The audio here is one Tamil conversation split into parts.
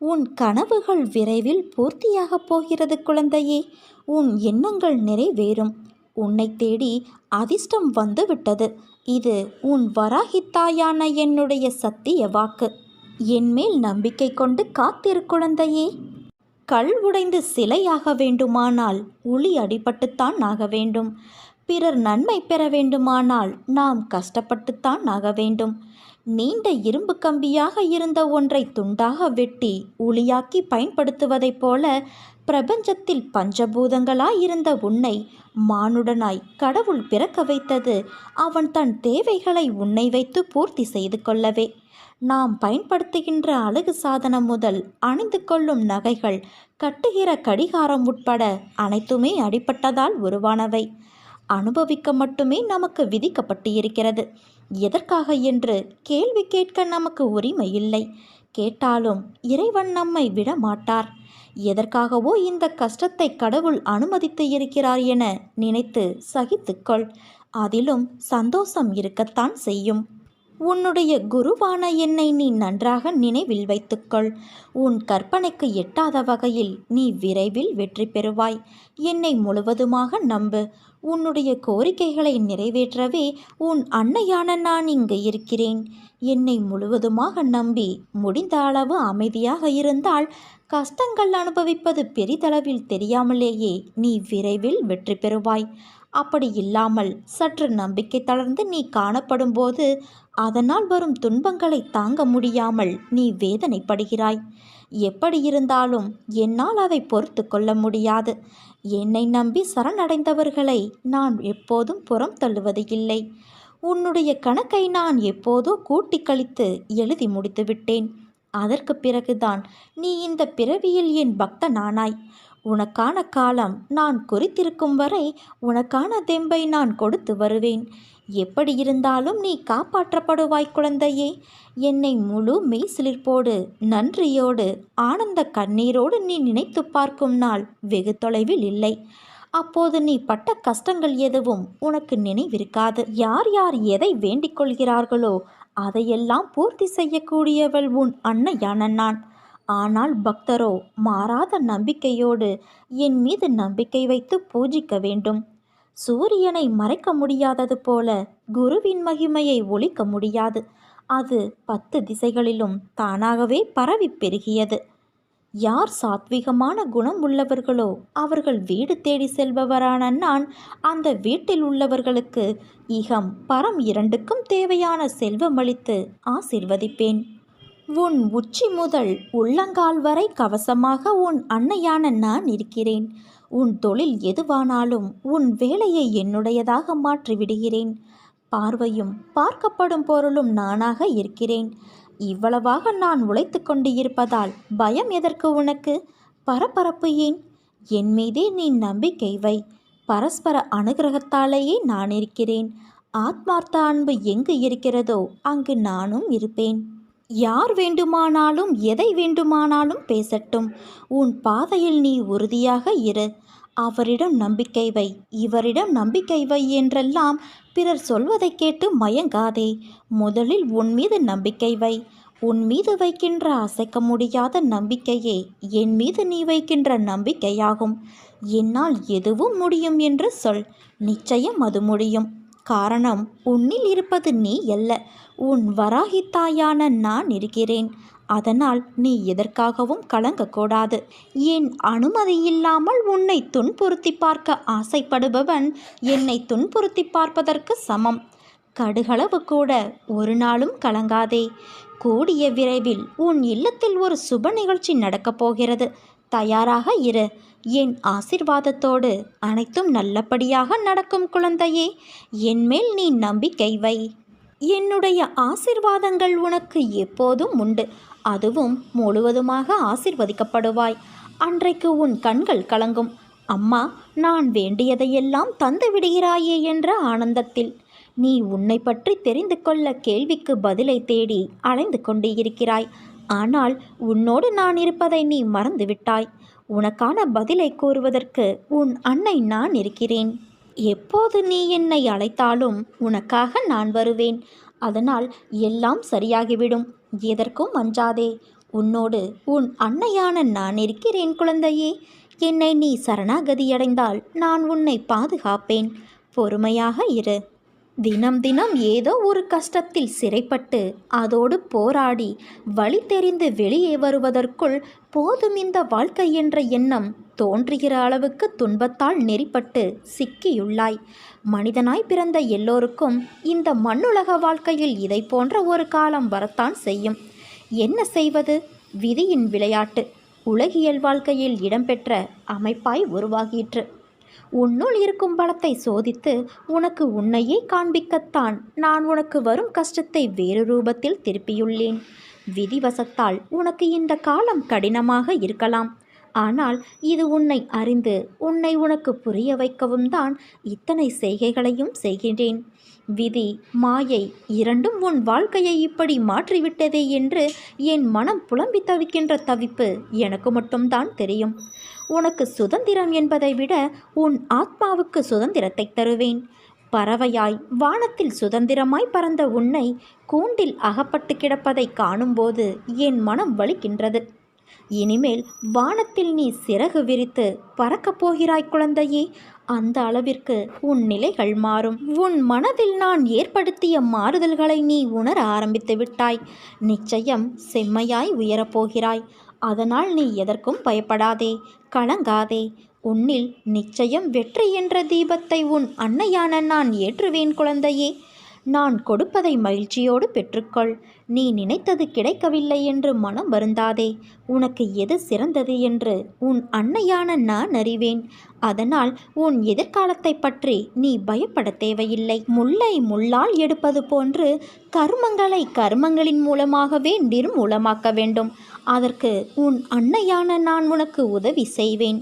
உன் கனவுகள் விரைவில் பூர்த்தியாகப் போகிறது குழந்தையே. உன் எண்ணங்கள் நிறைவேறும். உன்னை தேடி அதிர்ஷ்டம் வந்துவிட்டது. இது உன் வராகித்தாயான என்னுடைய சத்திய வாக்கு. என்மேல் நம்பிக்கை கொண்டு காத்திரு குழந்தையே. கல் உடைந்து சிலையாக வேண்டுமானால் உளி அடிபட்டுத்தான் ஆக வேண்டும். பிறர் நன்மை பெற வேண்டுமானால் நாம் கஷ்டப்பட்டுத்தான் ஆக வேண்டும். நீண்ட இரும்பு கம்பியாக இருந்த ஒன்றை துண்டாக வெட்டி உளியாக்கி பயன்படுத்துவதைப் போல பிரபஞ்சத்தில் பஞ்சபூதங்களாய் இருந்த உன்னை மானுடனாய் கடவுள் பிறக்க வைத்தது அவன் தன் தேவைகளை உன்னை வைத்து பூர்த்தி செய்து கொள்ளவே. நாம் பயன்படுத்துகின்ற அழகு சாதனம் முதல் அணிந்து கொள்ளும் நகைகள் கட்டுகிற கடிகாரம் உட்பட அனைத்துமே அடிப்பட்டதால் உருவானவை. அனுபவிக்க மட்டுமே நமக்கு விதிக்கப்பட்டு இருக்கிறது எதற்காக என்று கேள்வி கேட்க நமக்கு உரிமை இல்லை கேட்டாலும் இறைவன் நம்மை விட மாட்டார் எதற்காகவோ இந்த கஷ்டத்தை கடவுள் அனுமதித்து இருக்கிறார் என நினைத்து சகித்துக்கொள். அதிலும் சந்தோஷம் இருக்கத்தான் செய்யும். உன்னுடைய குருவான என்னை நீ நன்றாக நினைவில் வைத்துக்கொள். உன் கற்பனைக்கு எட்டாத வகையில் நீ விரைவில் வெற்றி பெறுவாய். என்னை முழுவதுமாக நம்பு. உன்னுடைய கோரிக்கைகளை நிறைவேற்றவே உன் அன்னையான நான் இங்கு இருக்கிறேன். என்னை முழுவதுமாக நம்பி முடிந்த அளவு அமைதியாக இருந்தால் கஷ்டங்கள் அனுபவிப்பது பெரிதளவில் தெரியாமலேயே நீ விரைவில் வெற்றி பெறுவாய். அப்படி இல்லாமல் சற்று நம்பிக்கை தளர்ந்து நீ காணப்படும்போது அதனால் வரும் துன்பங்களை தாங்க முடியாமல் நீ வேதனைப்படுகிறாய். எப்படி இருந்தாலும் என்னால் அதை பொறுத்து கொள்ள முடியாது. என்னை நம்பி சரணடைந்தவர்களை நான் எப்போதும் புறம் தள்ளுவது இல்லை. உன்னுடைய கணக்கை நான் எப்போதோ கூட்டி கழித்து எழுதி முடித்துவிட்டேன். அதற்கு பிறகுதான் நீ இந்த பிறவியில் என் பக்தனானாய். உனக்கான காலம் நான் குறித்திருக்கும் வரை உனக்கான தெம்பை நான் கொடுத்து வருவேன். எப்படி இருந்தாலும் நீ காப்பாற்றப்படுவாய் குழந்தையே. என்னை முழு மெய்சிலிர்ப்போடு நன்றியோடு ஆனந்த கண்ணீரோடு நீ நினைத்து பார்க்கும் நாள் வெகு தொலைவில் இல்லை. அப்போது நீ பட்ட கஷ்டங்கள் எதுவும் உனக்கு நினைவிருக்காது. யார் யார் எதை வேண்டிக் கொள்கிறார்களோ அதையெல்லாம் பூர்த்தி செய்யக்கூடியவள் உன் அன்னையான நான். ஆனால் பக்தரோ மாறாத நம்பிக்கையோடு என் மீது நம்பிக்கை வைத்து பூஜிக்க வேண்டும். சூரியனை மறைக்க முடியாதது போல குருவின் மகிமையை ஒழிக்க முடியாது. அது பத்து திசைகளிலும் தானாகவே பரவி பெருகியது. யார் சாத்விகமான குணம் உள்ளவர்களோ அவர்கள் வீடு தேடி செல்பவரான நான் அந்த வீட்டில் உள்ளவர்களுக்கு இகம் பரம் இரண்டுக்கும் தேவையான செல்வமளித்து ஆசிர்வதிப்பேன். உன் உச்சி முதல் உள்ளங்கால் வரை கவசமாக உன் அன்னையான நான் இருக்கிறேன். உன் தொழில் எதுவானாலும் உன் வேலையை என்னுடையதாக மாற்றிவிடுகிறேன். பார்வையும் பார்க்கப்படும் பொருளும் நானாக இருக்கிறேன். இவ்வளவாக நான் உழைத்து கொண்டு இருப்பதால் பயம் எதற்கு உனக்கு? பரபரப்பு ஏன்? என் மீதே நீ நம்பிக்கை வை. பரஸ்பர அனுகிரகத்தாலேயே நான் இருக்கிறேன். ஆத்மார்த்த அன்பு எங்கு இருக்கிறதோ அங்கு நானும் இருப்பேன். யார் வேண்டுமானாலும் எதை வேண்டுமானாலும் பேசட்டும். உன் பாதையில் நீ உறுதியாக இரு. அவரிடம் நம்பிக்கை வை. இவரிடம் நம்பிக்கை வை என்றெல்லாம் பிறர் சொல்வதை கேட்டு மயங்காதே. முதலில் உன் மீது நம்பிக்கை வை. உன் மீது வைக்கின்ற அசைக்க முடியாத நம்பிக்கையே என் மீது நீ வைக்கின்ற நம்பிக்கையாகும். என்னால் எதுவும் முடியும் என்று சொல். நிச்சயம் அது முடியும். காரணம் உன்னில் இருப்பது நீ அல்ல. உன் வராகித்தாயான நான் இருக்கிறேன். அதனால் நீ எதற்காகவும் கலங்கக்கூடாது. என் அனுமதி இல்லாமல் உன்னை துன்புறுத்தி பார்க்க ஆசைப்படுபவன் என்னை துன்புறுத்தி பார்ப்பதற்கு சமம். கடுகளவு கூட ஒரு நாளும் கலங்காதே. கூடிய விரைவில் உன் இல்லத்தில் ஒரு சுப நிகழ்ச்சி நடக்கப் போகிறது. தயாராக இரு. என் ஆசிர்வாதத்தோடு அனைத்தும் நல்லபடியாக நடக்கும் குழந்தையே என்மேல் நீ நம்பிக்கை வை. என்னுடைய ஆசிர்வாதங்கள் உனக்கு எப்போதும் உண்டு. அதுவும் முழுவதுமாக ஆசிர்வதிக்கப்படுவாய். அன்றைக்கு உன் கண்கள் கலங்கும். அம்மா நான் வேண்டியதையெல்லாம் தந்து விடுகிறாயே என்ற ஆனந்தத்தில். நீ உன்னை பற்றி தெரிந்து கொள்ள கேள்விக்கு பதிலை தேடி அலைந்து கொண்டு இருக்கிறாய். ஆனால் உன்னோடு நான் இருப்பதை நீ மறந்துவிட்டாய் உனக்கான பதிலை கூறுவதற்கு உன் அன்னை நான் இருக்கிறேன். எப்போது நீ என்னை அழைத்தாலும் உனக்காக நான் வருவேன். அதனால் எல்லாம் சரியாகிவிடும். எதற்கும் அஞ்சாதே. உன்னோடு உன் அன்னையான நான் இருக்கிறேன் குழந்தையே. என்னை நீ சரணாகதியடைந்தால் நான் உன்னை பாதுகாப்பேன். பொறுமையாக இரு. தினம் தினம் ஏதோ ஒரு கஷ்டத்தில் சிறைப்பட்டு அதோடு போராடி வழி தெரிந்து வெளியே வருவதற்குள் போதும் இந்த வாழ்க்கை என்ற எண்ணம் தோன்றுகிற அளவுக்கு துன்பத்தால் நெறிப்பட்டு சிக்கியுள்ளாய். மனிதனாய் பிறந்த எல்லோருக்கும் இந்த மண்ணுலக வாழ்க்கையில் இதை போன்ற ஒரு காலம் வரத்தான் செய்யும். என்ன செய்வது? விதியின் விளையாட்டு. உலகியல் வாழ்க்கையில் இடம்பெற்ற அமைப்பாய் உருவாகிற்று. உன்னுள் இருக்கும் பலத்தை சோதித்து உனக்கு உன்னையே காண்பிக்கத்தான் நான் உனக்கு வரும் கஷ்டத்தை வேறு ரூபத்தில் திருப்பியுள்ளேன். விதிவசத்தால் உனக்கு இந்த காலம் கடினமாக இருக்கலாம். ஆனால் இது உன்னை அறிந்து உன்னை உனக்கு புரிய வைக்கவும் தான் இத்தனை செய்கைகளையும் செய்கின்றேன். விதி மாயை இரண்டும் உன் வாழ்க்கையை இப்படி மாற்றிவிட்டதே என்று என் மனம் புலம்பி தவிக்கின்ற தவிப்பு எனக்கு மட்டும்தான் தெரியும். உனக்கு சுதந்திரம் என்பதை விட உன் ஆத்மாவுக்கு சுதந்திரத்தை தருவேன். பறவையாய் வானத்தில் சுதந்திரமாய் பறந்த உன்னை கூண்டில் அகப்பட்டு கிடப்பதை காணும்போது என் மனம் வலிக்கின்றது. இனிமேல் வானத்தில் நீ சிறகு விரித்து பறக்கப் போகிறாய் குழந்தையே. அந்த அளவிற்கு உன் நிலைகள் மாறும். உன் மனதில் நான் ஏற்படுத்திய மாறுதல்களை நீ உணர ஆரம்பித்து விட்டாய். நிச்சயம் செம்மையாய் உயரப்போகிறாய் அதனால் நீ எதற்கும் பயப்படாதே கலங்காதே. உன்னில் நிச்சயம் வெற்றி என்ற தீபத்தை உன் அன்னையான நான் ஏற்றுவேன் குழந்தையே. நான் கொடுப்பதை மகிழ்ச்சியோடு பெற்றுக்கொள். நீ நினைத்தது கிடைக்கவில்லை என்று மனம் வருந்தாதே. உனக்கு எது சிறந்தது என்று உன் அன்னையான நான் அறிவேன். அதனால் உன் எதிர்காலத்தை பற்றி நீ பயப்பட தேவையில்லை. முல்லை முள்ளால் எடுப்பது போன்று கர்மங்களை கர்மங்களின் மூலமாகவே நிர்மூலமாக்க வேண்டும். அதற்கு உன் அன்னையான நான் உனக்கு உதவி செய்வேன்.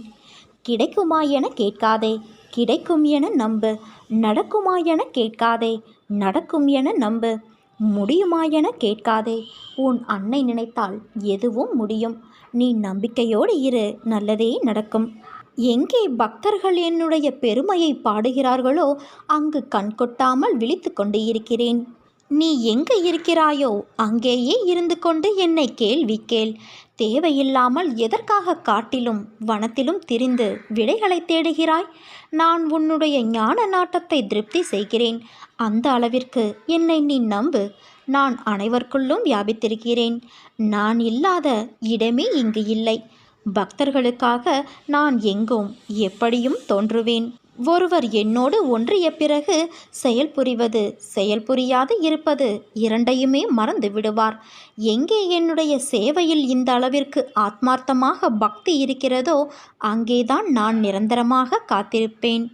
கிடைக்குமா என கேட்காதே. கிடைக்கும் என நம்பு. நடக்குமா என கேட்காதே. நடக்கும் என நம்பு. முடியுமா என கேட்காதே. உன் அன்னை நினைத்தால் எதுவும் முடியும். நீ நம்பிக்கையோடு இரு. நல்லதே நடக்கும். எங்கே பக்தர்கள் என்னுடைய பெருமையை பாடுகிறார்களோ அங்கு கண் கொட்டாமல் விழித்து கொண்டு இருக்கிறேன். நீ எங்கு இருக்கிறாயோ அங்கேயே இருந்து கொண்டு என்னை கேள்வி கேள். தேவையில்லாமல் எதற்காக காட்டிலும் வனத்திலும் திரிந்து விடைகளை தேடுகிறாய்? நான் உன்னுடைய ஞான நாட்டத்தை திருப்தி செய்கிறேன். அந்த அளவிற்கு என்னை நீ நம்பு. நான் அனைவருக்குள்ளும் வியாபித்திருக்கிறேன். நான் இல்லாத இடமே இங்கு இல்லை. பக்தர்களுக்காக நான் எங்கும் எப்படியும் தோன்றுவேன். ஒருவர் என்னோடு ஒன்றிய பிறகு செயல் புரிவது செயல் புரியாது இருப்பது இரண்டையுமே மறந்து விடுவார். எங்கே என்னுடைய சேவையில் இந்த அளவிற்கு ஆத்மார்த்தமாக பக்தி இருக்கிறதோ அங்கேதான் நான் நிரந்தரமாக காத்திருப்பேன்.